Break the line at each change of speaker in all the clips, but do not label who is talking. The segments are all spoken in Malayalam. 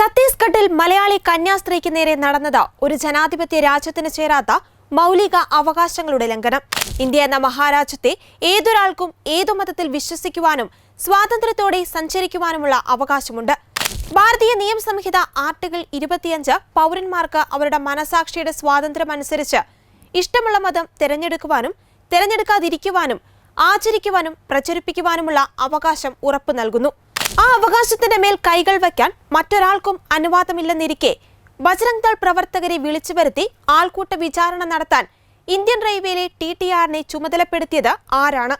ഛത്തീസ്ഗഡിൽ മലയാളി കന്യാസ്ത്രീക്ക് നേരെ നടന്നത് ഒരു ജനാധിപത്യ രാജ്യത്തിന് ചേരാത്ത മൗലിക അവകാശങ്ങളുടെ ലംഘനം. ഇന്ത്യ എന്ന മഹാരാജ്യത്തെ ഏതൊരാൾക്കും ഏതു മതത്തിൽ വിശ്വസിക്കുവാനും സ്വാതന്ത്ര്യത്തോടെ സഞ്ചരിക്കുവാനുമുള്ള അവകാശമുണ്ട്. ഭാരതീയ നിയമസംഹിത ആർട്ടിക്കിൾ ഇരുപത്തിയഞ്ച് പൗരന്മാർക്ക് അവരുടെ മനസാക്ഷിയുടെ സ്വാതന്ത്ര്യമനുസരിച്ച് ഇഷ്ടമുള്ള മതം തിരഞ്ഞെടുക്കുവാനും തിരഞ്ഞെടുക്കാതിരിക്കുവാനും ആചരിക്കുവാനും പ്രചരിപ്പിക്കുവാനുമുള്ള അവകാശം ഉറപ്പു നൽകുന്നു. ആ അവകാശത്തിന്റെ മേൽ കൈകൾ വയ്ക്കാൻ മറ്റൊരാൾക്കും അനുവാദമില്ലെന്നിരിക്കെ ബജ്രംഗ് ദൾ പ്രവർത്തകരെ വിളിച്ചു വരുത്തി ആൾക്കൂട്ട വിചാരണ നടത്താൻ ഇന്ത്യൻ റെയിൽവേയിലെ ടി ടി ആറിനെ ചുമതലപ്പെടുത്തിയത് ആരാണ്?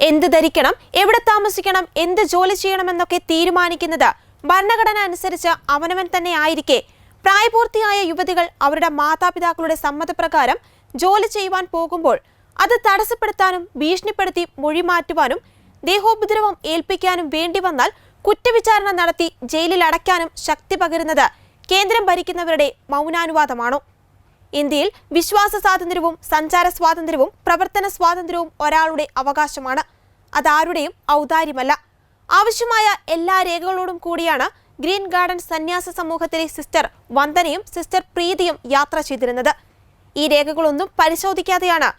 എന്ത് ധരിക്കണം എവിടെ താമസിക്കണം എന്ത് ജോലി ചെയ്യണമെന്നൊക്കെ തീരുമാനിക്കുന്നത് ഭരണഘടന അനുസരിച്ച് അവനവൻ തന്നെ ആയിരിക്കെ. പ്രായപൂർത്തിയായ യുവതികൾ അവരുടെ മാതാപിതാക്കളുടെ സമ്മതപ്രകാരം ജോലി ചെയ്യുവാൻ പോകുമ്പോൾ അത് തടസ്സപ്പെടുത്താനും ഭീഷണിപ്പെടുത്തി മൊഴി മാറ്റുവാനും ദേഹോപദ്രവം ഏൽപ്പിക്കാനും വേണ്ടി വന്നാൽ കുറ്റവിചാരണ നടത്തി ജയിലിൽ അടയ്ക്കാനും ശക്തി പകരുന്നത് കേന്ദ്രം ഭരിക്കുന്നവരുടെ മൗനാനുവാദമാണോ? ഇന്ത്യയിൽ വിശ്വാസ സ്വാതന്ത്ര്യവും സഞ്ചാര സ്വാതന്ത്ര്യവും പ്രവർത്തന സ്വാതന്ത്ര്യവും ഒരാളുടെ അവകാശമാണ്. അതാരുടെയും ഔദാര്യമല്ല. ആവശ്യമായ എല്ലാ രേഖകളോടും കൂടിയാണ് ഗ്രീൻ ഗാർഡൻ സന്യാസ സമൂഹത്തിലെ സിസ്റ്റർ വന്ദനയും സിസ്റ്റർ പ്രീതിയും യാത്ര ചെയ്തിരുന്നത്. ഈ രേഖകളൊന്നും പരിശോധിക്കാതെയാണ്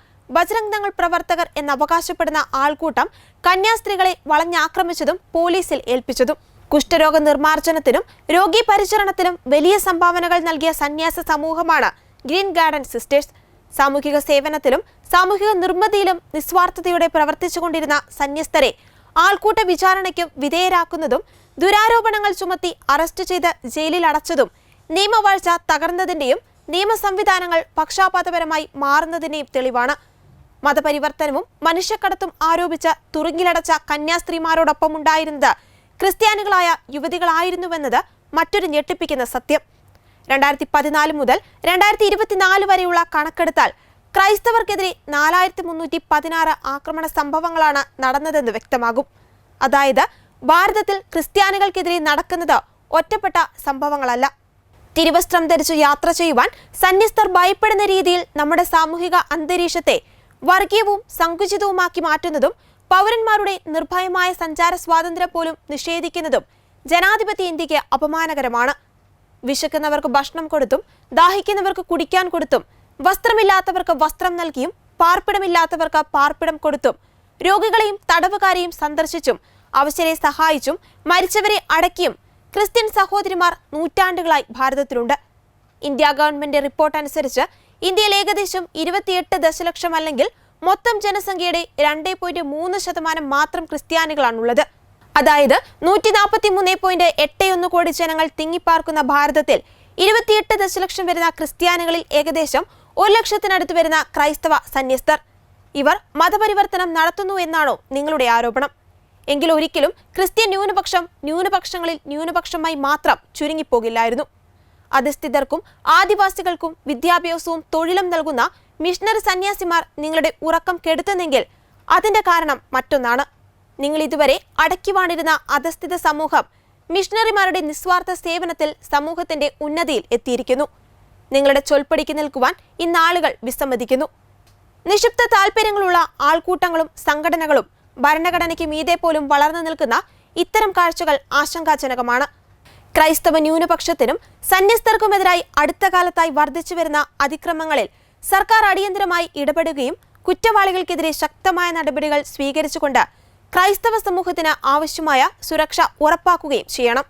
ദങ്ങൾ പ്രവർത്തകർ എന്ന് അവകാശപ്പെടുന്ന ആൾക്കൂട്ടം കന്യാസ്ത്രീകളെ വളഞ്ഞാക്രമിച്ചതും പോലീസിൽ ഏൽപ്പിച്ചതും. കുഷ്ഠരോഗ നിർമ്മാർജനത്തിനും രോഗി പരിചരണത്തിനും വലിയ സംഭാവനകൾ നൽകിയ സന്യാസ സമൂഹമാണ് ഗ്രീൻ ഗാർഡൻ സിസ്റ്റേഴ്സ്. സാമൂഹിക സേവനത്തിലും സാമൂഹിക നിർമ്മിതിയിലും നിസ്വാർത്ഥതയോടെ പ്രവർത്തിച്ചുകൊണ്ടിരുന്ന സന്യസ്തരെ ആൾക്കൂട്ട വിചാരണയ്ക്കും വിധേയരാക്കുന്നതും ദുരാരോപണങ്ങൾ ചുമത്തി അറസ്റ്റ് ചെയ്ത് ജയിലിൽ അടച്ചതും നിയമവാഴ്ച തകർന്നതിന്റെയും നിയമ സംവിധാനങ്ങൾ പക്ഷാപാതപരമായി മാറുന്നതിന്റെയും തെളിവാണ് മതപരിവർത്തനവും മനുഷ്യക്കടത്തും ആരോപിച്ച് തുറുങ്കിലടച്ച കന്യാസ്ത്രീമാരോടൊപ്പം ഉണ്ടായിരുന്നത് ക്രിസ്ത്യാനികളായ യുവതികളായിരുന്നുവെന്നത് മറ്റൊരു ഞെട്ടിപ്പിക്കുന്ന സത്യം. രണ്ടായിരത്തി പതിനാല് മുതൽ രണ്ടായിരത്തി ഇരുപത്തിനാല് വരെയുള്ള കണക്കെടുത്താൽ ക്രൈസ്തവർക്കെതിരെ നാലായിരത്തി മുന്നൂറ്റി പതിനാറ് ആക്രമണ സംഭവങ്ങളാണ് നടന്നതെന്ന് വ്യക്തമാകും. അതായത് ഭാരതത്തിൽ ക്രിസ്ത്യാനികൾക്കെതിരെ നടക്കുന്നത് ഒറ്റപ്പെട്ട സംഭവങ്ങളല്ല. തിരുവസ്ത്രം ധരിച്ചു യാത്ര ചെയ്യുവാൻ സന്യസ്തർ ഭയപ്പെടുന്ന രീതിയിൽ നമ്മുടെ സാമൂഹിക അന്തരീക്ഷത്തെ വർഗീയവും സങ്കുചിതവുമാക്കി മാറ്റുന്നതും പൗരന്മാരുടെ നിർഭയമായ സഞ്ചാര സ്വാതന്ത്ര്യം പോലും നിഷേധിക്കുന്നതും ജനാധിപത്യ ഇന്ത്യയ്ക്ക് അപമാനകരമാണ്. വിശക്കുന്നവർക്ക് ഭക്ഷണം കൊടുത്തും ദാഹിക്കുന്നവർക്ക് കുടിക്കാൻ കൊടുത്തും വസ്ത്രമില്ലാത്തവർക്ക് വസ്ത്രം നൽകിയും പാർപ്പിടമില്ലാത്തവർക്ക് പാർപ്പിടം കൊടുത്തും രോഗികളെയും തടവുകാരെയും സന്ദർശിച്ചും അവശരെ സഹായിച്ചും മരിച്ചവരെ അടക്കിയും ക്രിസ്ത്യൻ സഹോദരിമാർ നൂറ്റാണ്ടുകളായി ഭാരതത്തിലുണ്ട്. ഇന്ത്യ ഗവൺമെന്റ് റിപ്പോർട്ട് അനുസരിച്ച് ഇന്ത്യയിൽ ഏകദേശം ഇരുപത്തിയെട്ട് ദശലക്ഷം അല്ലെങ്കിൽ മൊത്തം ജനസംഖ്യയുടെ രണ്ടേ പോയിന്റ് മൂന്ന് ശതമാനം മാത്രം ക്രിസ്ത്യാനികളാണുള്ളത്. അതായത് നൂറ്റി നാൽപ്പത്തി മൂന്ന് പോയിന്റ് എട്ട് ഒന്ന് കോടി ജനങ്ങൾ തിങ്ങിപ്പാർക്കുന്ന ഭാരതത്തിൽ ഇരുപത്തിയെട്ട് ദശലക്ഷം വരുന്ന ക്രിസ്ത്യാനികളിൽ ഏകദേശം ഒരു ലക്ഷത്തിനടുത്ത് വരുന്ന ക്രൈസ്തവ സന്യസ്തർ. ഇവർ മതപരിവർത്തനം നടത്തുന്നു എന്നാണോ നിങ്ങളുടെ ആരോപണം? എങ്കിൽ ഒരിക്കലും ക്രിസ്ത്യൻ ന്യൂനപക്ഷം ന്യൂനപക്ഷങ്ങളിൽ ന്യൂനപക്ഷമായി മാത്രം ചുരുങ്ങിപ്പോകില്ലായിരുന്നു. അധിസ്ഥിതർക്കും ആദിവാസികൾക്കും വിദ്യാഭ്യാസവും തൊഴിലും നൽകുന്ന മിഷണറി സന്യാസിമാർ നിങ്ങളുടെ ഉറക്കം കെടുത്തുന്നെങ്കിൽ അതിന്റെ കാരണം മറ്റൊന്നാണ്. നിങ്ങൾ ഇതുവരെ അടക്കിവാണിരുന്ന അധസ്ഥിത സമൂഹം മിഷണറിമാരുടെ നിസ്വാർത്ഥ സേവനത്തിൽ സമൂഹത്തിന്റെ ഉന്നതിയിൽ എത്തിയിരിക്കുന്നു. നിങ്ങളുടെ ചൊൽപ്പടിക്ക് നിൽക്കുവാൻ ഇന്നാളുകൾ വിസമ്മതിക്കുന്നു. നിക്ഷിപ്ത താല്പര്യങ്ങളുള്ള ആൾക്കൂട്ടങ്ങളും സംഘടനകളും ഭരണഘടനയ്ക്ക് മീതെ പോലും വളർന്നു നിൽക്കുന്ന ഇത്തരം കാഴ്ചകൾ ആശങ്കാജനകമാണ്. ക്രൈസ്തവ ന്യൂനപക്ഷത്തിനും സന്യസ്തർക്കുമെതിരായി അടുത്ത കാലത്തായി വർദ്ധിച്ചു വരുന്ന അതിക്രമങ്ങളിൽ സർക്കാർ അടിയന്തരമായി ഇടപെടുകയും കുറ്റവാളികൾക്കെതിരെ ശക്തമായ നടപടികൾ സ്വീകരിച്ചുകൊണ്ട് ക്രൈസ്തവ സമൂഹത്തിന് ആവശ്യമായ സുരക്ഷ ഉറപ്പാക്കുകയും ചെയ്യണം.